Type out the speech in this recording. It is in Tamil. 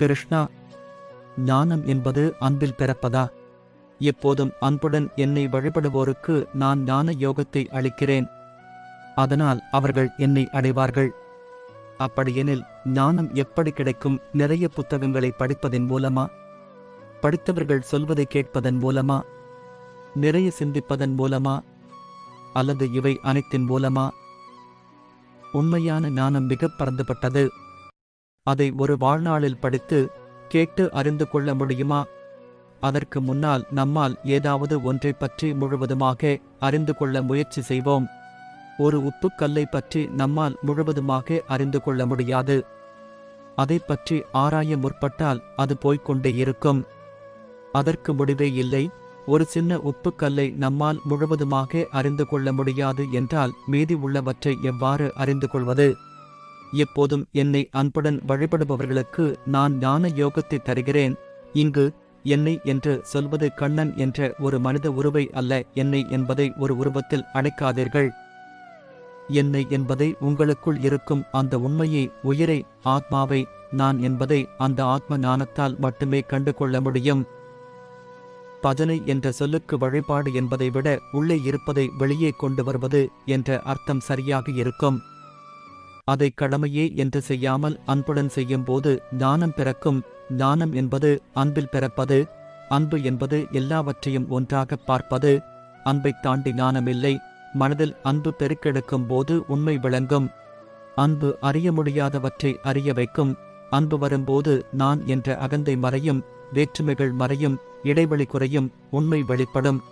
கிருஷ்ணா ஞானம் என்பது அன்பில் பிறப்பதா? எப்போதும் அன்புடன் என்னை வழிபடுவோருக்கு நான் ஞான யோகத்தை அளிக்கிறேன். அதனால் அவர்கள் என்னை அடைவார்கள். அப்படியெனில் ஞானம் எப்படி கிடைக்கும்? நிறைய புத்தகங்களை படிப்பதன் மூலமா? படித்தவர்கள் சொல்வதை கேட்பதன் மூலமா? நிறைய சிந்திப்பதன் மூலமா? அல்லது இவை அனைத்தின் மூலமா? உண்மையான ஞானம் மிகப் பரந்துபட்டது. அதை ஒரு வாழ்நாளில் படித்து கேட்டு அறிந்து கொள்ள முடியுமா? அதற்கு முன்னால் நம்மால் ஏதாவது ஒன்றைப் பற்றி முழுவதுமாக அறிந்து கொள்ள முயற்சி செய்வோம். ஒரு உப்புக்கல்லை பற்றி நம்மால் முழுவதுமாக அறிந்து கொள்ள முடியாது. அதைப் பற்றி ஆராய முற்பட்டால் அது போய்க் கொண்டே இருக்கும். அதற்கு முடிவே இல்லை. ஒரு சின்ன உப்புக்கல்லை நம்மால் முழுவதுமாக அறிந்து கொள்ள முடியாது என்றால் மீதி உள்ளவற்றை எவ்வாறு அறிந்து கொள்வது? எப்போதும் என்னை அன்புடன் வழிபடுபவர்களுக்கு நான் ஞான யோகத்தை தருகிறேன். இங்கு என்னை என்று சொல்வது கண்ணன் என்ற ஒரு மனித உருவை அல்ல என்னை என்பதை ஒரு உருவத்தில் அழைக்காதீர்கள். என்னை என்பதை உங்களுக்குள் இருக்கும் அந்த உண்மையை உயிரை ஆத்மாவை நான் என்பதை அந்த ஆத்ம ஞானத்தால் மட்டுமே கண்டு கொள்ள முடியும். பஜனை என்ற சொல்லுக்கு வழிபாடு என்பதை விட உள்ளே இருப்பதை வெளியே கொண்டு வருவது என்ற அர்த்தம் சரியாக இருக்கும். அதை கடமையே என்று செய்யாமல் அன்புடன் செய்யும்போது தானம் பிறக்கும். தானம் என்பது அன்பில் பிறப்பது. அன்பு என்பது எல்லாவற்றையும் ஒன்றாக பார்ப்பது. அன்பைத் தாண்டி ஞானமில்லை மனதில் அன்பு பெருக்கெடுக்கும் போது உண்மை விளங்கும். அன்பு அறிய முடியாதவற்றை அறிய வைக்கும். அன்பு வரும்போது நான் என்ற அகந்தை மறையும். வேற்றுமைகள் மறையும். இடைவெளி குறையும். உண்மை வெளிப்படும்.